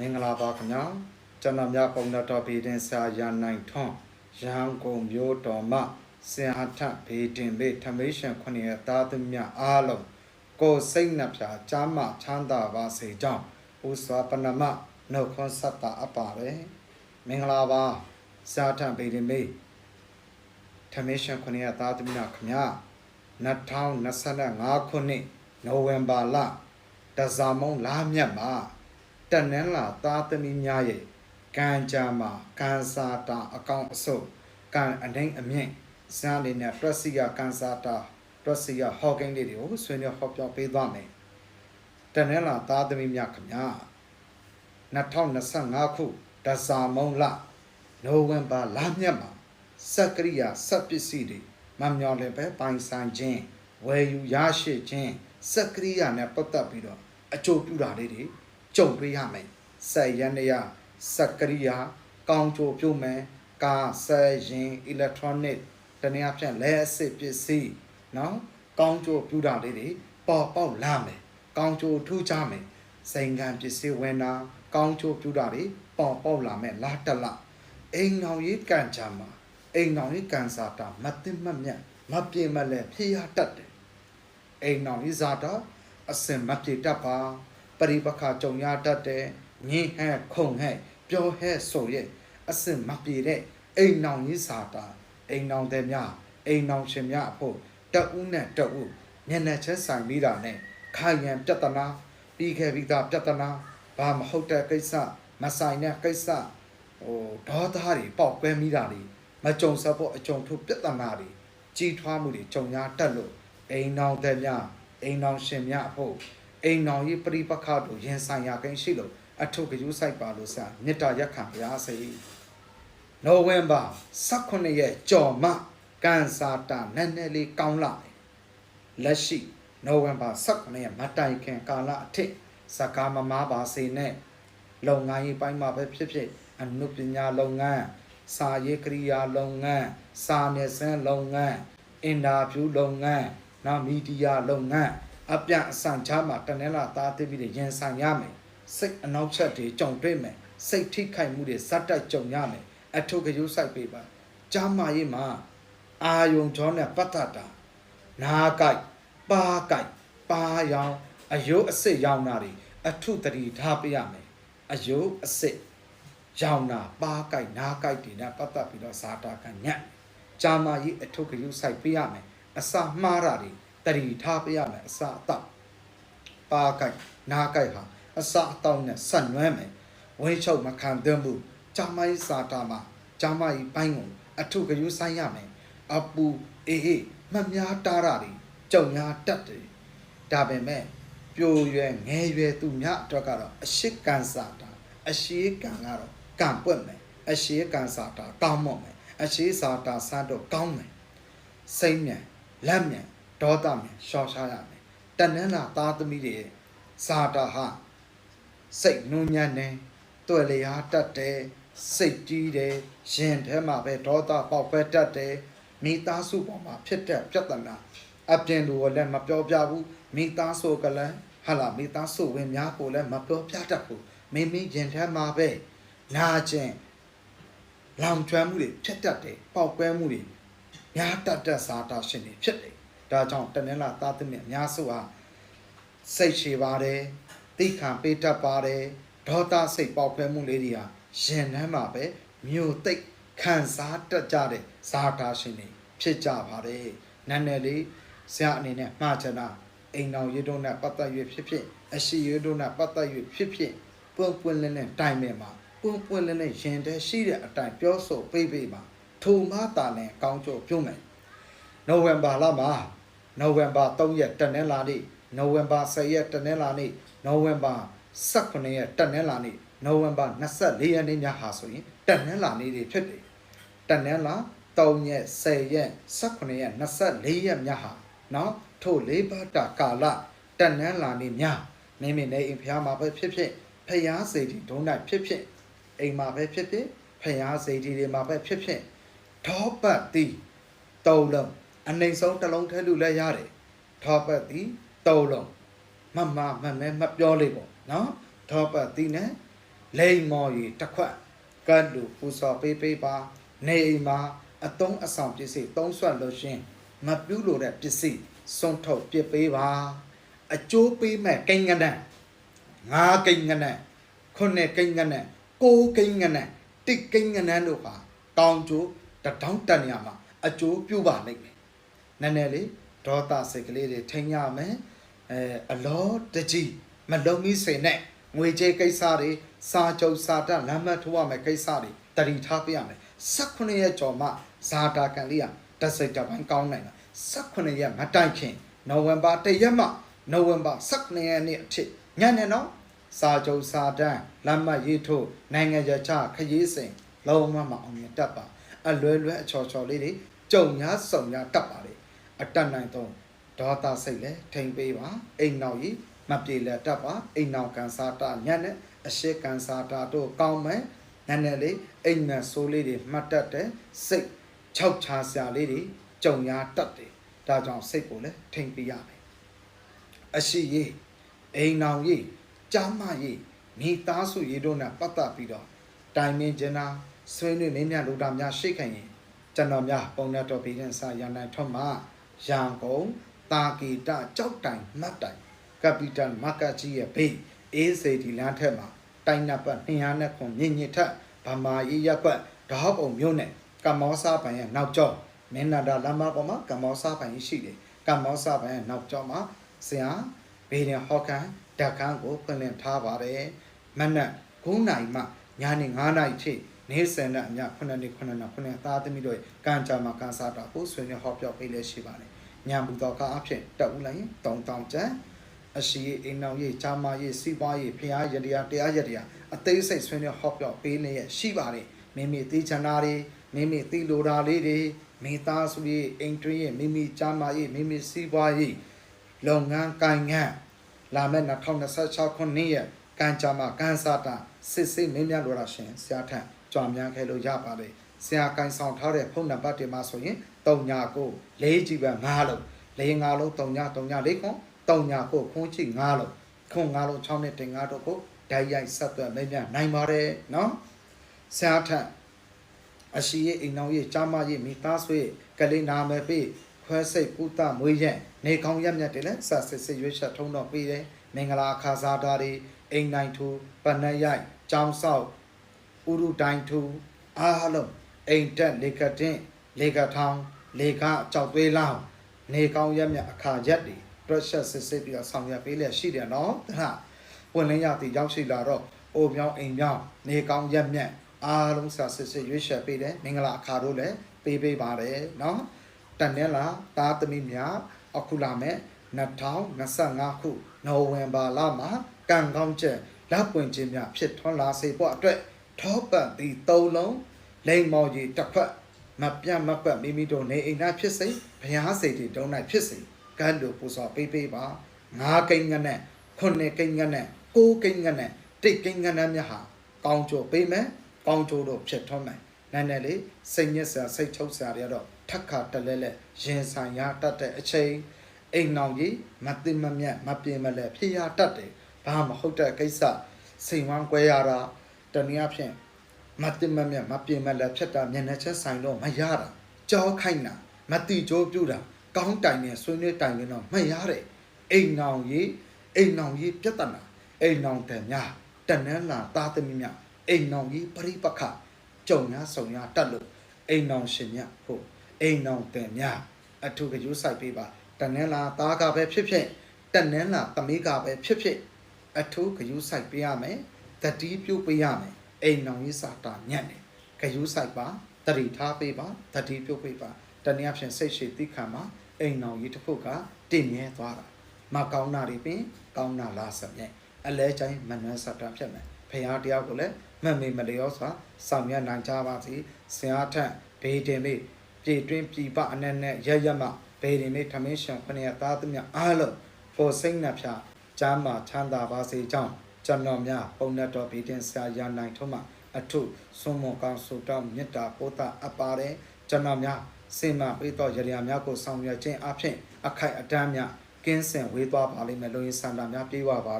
မင်္ဂလာပါခင်ဗျာကျွန်တော်မြပုံတော်ဗေဒင်စာရနိုင်ထွန်းရန်ကုန်မြို့တော်မှစင်ဟာထဗေဒင်ဘေထမေးရှင်ခုနှစ်ရဲ့သားသမီးအားလုံးကိုယ်စိတ်နှပြချမ်းမချမ်းသာပါစေကြောင်းဥစွာပနမနှုတ်ခွန်းဆက်တာအပ်ပါတယ်မင်္ဂလာပါစာထဗေဒင်ဘေထမေးရှင်ခုနှစ်ရဲ့သားသမီးခင်ဗျာ2025ခုနှစ်နိုဝင်ဘာလတဇာမုံလာမြတ်မှာ တနင်္လာသားသမီးများရဲ့ကံကြမ်းမှာကံစာတာအကောင့်အစုပ်ကံအနှိမ့်အမြင့်စမ်းလေးနဲ့တွက်စီကကံစာတာတွက်စီကဟော့ကိန်းလေးတွေကိုဆွေးနွေးဟောပြောပေးသွားမယ်တနင်္လာသားသမီးများခင်ဗျာ2025ခုဒဇာမုံလနိုဝင်ဘာလမြတ်မှာစက်ကရိယာစက်ပစ္စည်းတွေမမျော်လင့်ပဲပိုင်ဆိုင်ခြင်းဝယ်ယူရရှိခြင်းစက်ကရိယာနဲ့ပတ်သက်ပြီးတော့အကျိုးပြုတာလေးတွေ ကြုံတွေ့ရမယ်။ဆက်ရန်ရစက်ကရိယာကောင်းချိုပြုမယ်ကားဆက်ရင်အီလက်ထရောနစ်တနည်းအားဖြင့်လက်အစစ်ပစ္စည်းနော်ကောင်းချိုပြုတာလေးတွေပေါ်ပေါက်လာမယ်။ကောင်းချိုထူးခြားမယ်။စိန်ခံပစ္စည်းဝင်တာကောင်းချိုပြုတာတွေပေါ်ပေါက်လာမယ်လားတလားအိမ်အောင်ရေးကန်ချာမှာအိမ်အောင်ရေးကန်စာတာမသိမမြတ်မပြေမလဲဖြေရတတ်တယ်အိမ်အောင်ရေးဇာတာအစင်မပြေတတ်ပါ ပရိပခါကြုံရတတ်တယ်ညင်ဟဲ့ခုံဟဲ့ပြောဟဲ့ဆိုရဲ့အစင်မပြေတဲ့အိမ်နောင်ကြီးစာတာအိမ်နောင်တဲ့များအိမ်နောင်ရှင်များအဖို့တအူးနဲ့တအူးမျက်နှာချက်ဆိုင်ပြီးတာနဲ့ခိုင်ရန်ပြဿနာပြီးခဲ့ပြီးသားပြဿနာဘာမဟုတ်တဲ့ကိစ္စမဆိုင်တဲ့ကိစ္စဟိုဒေါသတွေပေါက်ကွဲမိတာတွေမကြုံစဖို့အကြုံထုပြဿနာတွေကြီးထွားမှုတွေကြုံရတတ်လို့အိမ်နောင်တဲ့များအိမ်နောင်ရှင်များအဖို့ အိမ်တော်ကြီးပြိပခါတို့ရင်ဆိုင်ရကိန်းရှိလို့အထုကယူဆိုင်ပါလို့စမေတ္တာရက်ခံပါစေနိုဝင်ဘာ18ရက်ကြော်မကန်စာတာနည်းနည်းလေးကောင်းလာတယ်လက်ရှိနိုဝင်ဘာ18ရက်မတိုင်ခင်ကာလအထက်စကားမမားပါစေနဲ့လုပ်ငန်းရေးပိုင်းမှာပဲဖြစ်ဖြစ်အနုပညာလုပ်ငန်းစာရေးကရိယာလုပ်ငန်းစာနယ်ဇင်းလုပ်ငန်းအင်တာဗျူးလုပ်ငန်းနောက်မီဒီယာလုပ်ငန်း အပြန်အဆန်ချမှာတနင်္လာသားသိပြီးရင်ဆိုင်ရမယ်စိတ်အနောက်ချက်တွေကြုံတွေ့မယ်စိတ်ထိခိုက်မှုတွေဇက်တက်ကြုံရမယ်အထုကယူဆိုင်ပေးပါကြားမရေးမှာအာယုံကြောနဲ့ပတ်သက်တာနာကိုက်ပါကိုက်ပါရောင်အယုအစစ်ရောင်တာတွေအထုတတိထားပေးရမယ်အယုအစစ်ရောင်တာပါကိုက်နာကိုက်တွေနဲ့ပတ်သက်ပြီးတော့ဇာတာကညက်ကြားမရေးအထုကယူဆိုင်ပေးရမယ်အစာမှားတာတွေ တတိထားပေးရမယ်အစာအတော့ပါကိုက်နာကိုက်ဟာအစာအတော့နဲ့ဆက်နွမ်းမယ်ဝင်းချုပ်မခံသင့်ဘူးဂျာမိုင်းစာတာမှာဂျာမိုင်းပိုင်းကိုအထုကယူဆိုင်ရမယ်အပူအေးအေးမှတ်များတားတာတွေကြုံများတက်တယ်ဒါပေမဲ့ပြိုရွယ်ငယ်ရွယ်သူများအတွက်ကတော့အရှိကန်စာတာအရှိကန်ကတော့ကံပွက်မယ်အရှိကန်စာတာကောင်းမော့မယ်အရှိစာတာစတော့ကောင်းမယ်စိတ်မြန်လက်မြန် ဒေါသမြန်ရှော့ရှားရမယ်တဏ္ဍာသားသမီးတွေရဲ့စာတာဟာစိတ်နုံညံ့နေတွေ့လျားတတ်တယ်စိတ်ကြီးတယ်ရင်ထဲမှာပဲဒေါသပေါက်ပဲတတ်တယ်မိသားစုပေါ်မှာဖြစ်တဲ့ပြဿနာအပြင်လူကလည်းမပြောပြဘူးမိသားစုကလည်းဟာလာမိသားစုဝင်များကိုလည်းမပြောပြတတ်ဘူးမိမိရင်ထဲမှာပဲနာကျင်လောင်ကျွမ်းမှုတွေဖြစ်တတ်တယ်ပေါက်ကွဲမှုတွေများတတ်တဲ့စာတာရှင်တွေဖြစ်တယ် ဒါကြောင့်တနင်္လာသားသမီးအများစုဟာစိတ်ရှည်ပါတယ်သိခံပေးတတ်ပါတယ်ဒေါသစိတ်ပေါက်ကွဲမှုလေးတွေဟာရင်ထဲမှာပဲမြို့သိပ်ခံစားတတ်ကြတဲ့ဇာတာရှင်တွေဖြစ်ကြပါတယ်နန်းနယ်လေးဆရာအနေနဲ့မှားချင်တာအိမ်တော်ရည်တို့နဲ့ပတ်သက်၍ဖြစ်ဖြစ်အရှိရည်တို့နဲ့ပတ်သက်၍ဖြစ်ဖြစ်ပွင့်ပွင့်လင်းလင်းတိုင်ပင်မှာပွင့်ပွင့်လင်းလင်းရင်ထဲရှိတဲ့အတိုင်းပြောဆိုပေးပေးမှာထိုမှတာလည်းကောင်းကြိုးပြုံးမယ်နိုဝင်ဘာလမှာ နိုဝင်ဘာ3ရက်တနင်္လာနေ့နိုဝင်ဘာ10ရက်တနင်္လာနေ့နိုဝင်ဘာ18ရက်တနင်္လာနေ့နိုဝင်ဘာ24ရက်နေ့ညဟာဆိုရင်တနင်္လာနေ့တွေဖြစ်တယ်တနင်္လာ3ရက်10ရက်18ရက်24ရက်ညဟာနော်ထို့လေးပါးတာကာလတနင်္လာနေ့ညမိမိနေအိမ်ဖျားမှာပဲဖြစ်ဖြစ်ဖျားစိတ်ဒီဒုံနိုင်ဖြစ်ဖြစ်အိမ်မှာပဲဖြစ်ဖြစ်ဖျားစိတ်ဒီတွေမှာပဲဖြစ်ဖြစ်ထောပတ်တိတုံးလုံး အနှိမ်ဆုံးတစ်လုံးထဲလူလဲရတယ်ထောပတ်တိတုံးလုံးမမမမဲမပြောလေးပေါ့နော်ထောပတ်တိနဲ့လိမ္မော်ရီတစ်ခွက်ကတ်လူပူဇော်ပေးပေးပါနေအိမ်မှာအတုံးအဆောင်ပစ္စည်းသုံးဆွတ်လို့ရှင်းမပြူးလို့တဲ့ပစ္စည်းစွန့်ထုတ်ပစ်ပေးပါအကျိုးပေးမဲ့ကိန်းကနန်းငါးကိန်းကနန်းခုနှစ်ကိန်းကနန်းကိုးကိန်းကနန်းတစ်ကိန်းကနန်းတို့ဟာတောင်ကျိုးတထောင်တန်ရမှာအကျိုးပြုပါလိမ့်မယ် နည်းနည်းလေးဒေါသစိတ်ကလေးတွေထိန်းရမယ်အဲအလောတကြီးမလုံးမီးစိန်နဲ့ငွေကြေးကိစ္စတွေစာချုပ်စာတလမ်းမထိုးရမယ်ကိစ္စတွေတတိထားပြရမယ်18ရက်ကျော်မှဇာတာကန်လေးကတစ်စိတ်တစ်ပိုင်းကောင်းနိုင်တာ18ရက်မတိုင်ခင်နိုဝင်ဘာ1ရက်မှနိုဝင်ဘာ18ရက်နေ့အထိညနေနော်စာချုပ်စာတမ်းလမ်းမရေးထိုးနိုင်ငံခြားချခရီးစဉ်လုံးဝမအောင်မြင်တတ်ပါအလွယ်လွယ်အချော်ချော်လေးတွေကြုံများစုံများတတ်ပါလေ အတတ်နိုင်တော့ဒေါသစိတ်လဲထိန်ပေးပါအိမ်နောက်ကြီးမပြေလက်တတ်ပါအိမ်နောက်ကန်စာတာညနဲ့အရှိကန်စာတာတို့ကောင်းမယ်နည်းနည်းလေးအိမ်မက်ဆိုးလေးတွေမှတ်တတ်တယ်စိတ်ခြောက်ချာစရာလေးတွေကြုံရတတ်တယ်ဒါကြောင့်စိတ်ကိုလည်းထိန်ပေးရမယ်အရှိရေးအိမ်နောင်ရေးကြားမရေးမိသားစုရေးတို့နဲ့ပတ်သက်ပြီးတော့တိုင်ပင်ကျင်နာဆွေးနွေးမင်းများလူတာများရှိခိုင်ရင်ကျွန်တော်များပုံနဲ့တော်ပြီးတဲ့စာရန်နိုင်ထွတ်မှာ ရန်ကုန်တာကီတကြောက်တိုင်မှတ်တိုင်ကပီတယ်မာကတ်ကြီးရဲ့ဘေးအေးစေဒီလမ်းထက်မှာတိုင်နံပါတ်200နဲ့ခွန်မြင့်ညစ်ထက်ဗမာရေးရက်ကွက်ဓာတ်ပုံမျိုးနဲ့ကမောစားပိုင်ရဲ့နောက်ကျောမင်းနာတာလမ်းမပေါ်မှာကမောစားပိုင်ရှိတယ်ကမောစားပိုင်ရဲ့နောက်ကျောမှာဆရာဘေးရင်ဟော့ကန်ဓာတ်ခန်းကိုဖွင့်လှစ်ထားပါတယ်မနက်9နာရီမှညနေ9နာရီထိ နေစင်တဲ့အမြ9နှစ်9နှစ်9နှစ်သားသမီးတို့ကံကြမှာကန်စားတာကိုဆွေးနွေးဟောပြောပေးလဲရှိပါတယ်ညံဘူးတော်ကအဖြစ်တက်ဦးလိုက်ရင်3000ကျန်အရှိအိမ်နောက်ရေးဂျာမာရေးစီးပွားရေးဖျားရတရားတရားရတရားအသေးစိတ်ဆွေးနွေးဟောပြောပေးနေရရှိပါတယ်မိမိသိချင်တာတွေမိမိသိလိုတာလေးတွေမိသားစုရေးအိမ်တွင်းရေးမိမိဂျာမာရေးမိမိစီးပွားရေးလုပ်ငန်းကိုင်ငန်းလာမယ့်2026ခုနှစ်ရဲ့ကံကြမ္မာကန်စာတာစစ်စစ်မင်းများလိုတာရှင်ဆရာထံကြွား များခဲ့လို့ရပါတယ်ဆရာကန်ဆောင်ထားတဲ့ဖုန်းနံပါတ်တွေမှာဆိုရင်3ညာကို4ကြည့်ပဲ5လုံး4 5လုံး3ညာ3ညာ4ခွန်3ညာကိုခွန်ချီ5လုံးခွန်5လုံး6နဲ့တင်5တော့ကိုဓာတ်ရိုက်ဆက်သွယ်မင်းများနိုင်ပါတယ်နော်ဆရာထံအရှိရဲ့အိမ်တော်ရဲ့ကြားမရဲ့မိသားစုရဲ့ကလေးနာမယ်ပေးခွဲစိတ်ကုသမွေးရက်နေကောင်းရက်မြတ်တွေလည်းဆက်စစ်စစ်ရွေးချက်ထုံးတော့ပေးတယ်မင်္ဂလာခါစားတာတွေအိမ်နိုင်ထူပနက်ရိုက်ចောင်းဆောက် ဥရုတိုင်းထူအားလုံးအိမ်တက်လေကတင်လေကထောင်လေကကြောက်သွေးလောင်းနေကောင်းရက်မြတ်အခါရက်တွေတွက်ချက်စစ်စစ်ပြီးတော့ဆောင်ရွက်ပေးလျက်ရှိတယ်နော်တခါပွင့်လင်းရသည်ရောက်ရှိလာတော့အိုမြောင်းအိမ်မြောင်းနေကောင်းရက်မြတ်အားလုံးဆက်စစ်စစ်ရွေးချက်ပေးတယ်မင်္ဂလာအခါတို့လည်းပေးပေးပါတယ်နော်တန်နဲ့လားသားသမီးများအခုလာမဲ့2025ခုနိုဝင်ဘာလမှာကံကောင်းချက်လက်ပွင့်ခြင်းများဖြစ်ထွန်းလာစေဖို့အတွက် ထောပတ်သည့်သုံးလုံးလိမ္မော်ကြီးတစ်ခွက်မပြတ်မကွက်မိမိတို့နေအိမ်၌ဖြစ်စေဘုရားစေတီတုံး၌ဖြစ်စေကံတို့ပူဇော်ပေးပေးပါငါးကိန်းငနဲ့ခုနှစ်ကိန်းငနဲ့ကိုးကိန်းငနဲ့တိတ်ကိန်းငနဲ့များဟာကောင်းကြိုပေးမယ်ကောင်းကြိုတို့ဖြစ်ထွန်းမယ်နည်းနည်းလေးစိတ်ညစ်စရာစိတ်ချုပ်စရာတွေကတော့ထက်ခါတလဲလဲရင်ဆိုင်ရတတ်တဲ့အချိန်အိမ်နောင်ကြီးမသိမမြတ်မပြေမလဲဖြစ်ရတတ်တယ်ဘာမဟုတ်တဲ့ကိစ္စစိန်ဝမ်းကွဲရတာ တနည်းအားဖြင့်မသိမမြတ်မပြေမလဲဖြစ်တာမျက်နှာချက်ဆိုင်တော့မရတာကြောခိုင်းတာမတိကြိုးပြူတာကောင်းတိုင်နဲ့ဆွေးနွေးတိုင်ရင်တော့မရတဲ့အိမ်နောင်ကြီးအိမ်နောင်ကြီးပြဿနာအိမ်နောင်တယ်များတနန်းလာသားသမီးများအိမ်နောင်ကြီးပရိပခကြုံများဆုံများတတ်လို့အိမ်နောင်ရှင်များဟုတ်အိမ်နောင်တယ်များအထုကယူဆိုင်ပေးပါတနန်းလာသားကပဲဖြစ်ဖြစ်တနန်းလာသမီးကပဲဖြစ်ဖြစ်အထုကယူဆိုင်ပေးရမယ် တတိပြုတ်ပေးရမယ်အိမ်နောင်ကြီးစာတာညံ့တယ်ကယူဆိုင်ပါတတိထားပေးပါတတိပြုတ်ပေးပါတနည်းအားဖြင့်စိတ်ရှိတိခံမှာအိမ်နောင်ကြီးတစ်ခုကတင့်မြဲသွားတာမကောင်းတာတွေပင်ကောင်းတာလားဆက်မြဲအလဲချိုင်းမနှွမ်းစတာဖြစ်မယ်ဖရာတယောက်ကိုလည်းမှတ်မိမလျောစွာဆောင်ရွက်နိုင်ကြပါစေဆရာထက်ဘေးတင်မေပြည်တွင်းပြည်ပအနဲ့နဲ့ရရမဘေးတင်မေထမင်းရှင်ခဏရသားသမီးအားလုံးကိုစိတ်နှဖျားကျမ်းမာချမ်းသာပါစေကြောင်း ကျွန်တော်များပုံနဲ့တော်ဘေးတင်ဆရာရနိုင်ထုံးမှာအထုသွန်မကောင်းဆိုတော့မေတ္တာပို့တာအပ်ပါတယ်ကျွန်တော်များစင်မပေးတော့ရရများကိုဆောင်ရွက်ခြင်းအဖြစ်အခိုက်အတန်းများကင်းစင်ဝေးသွားပါလိမ့်မယ်လို့ရင်းဆန္ဒများပြေးပါပါ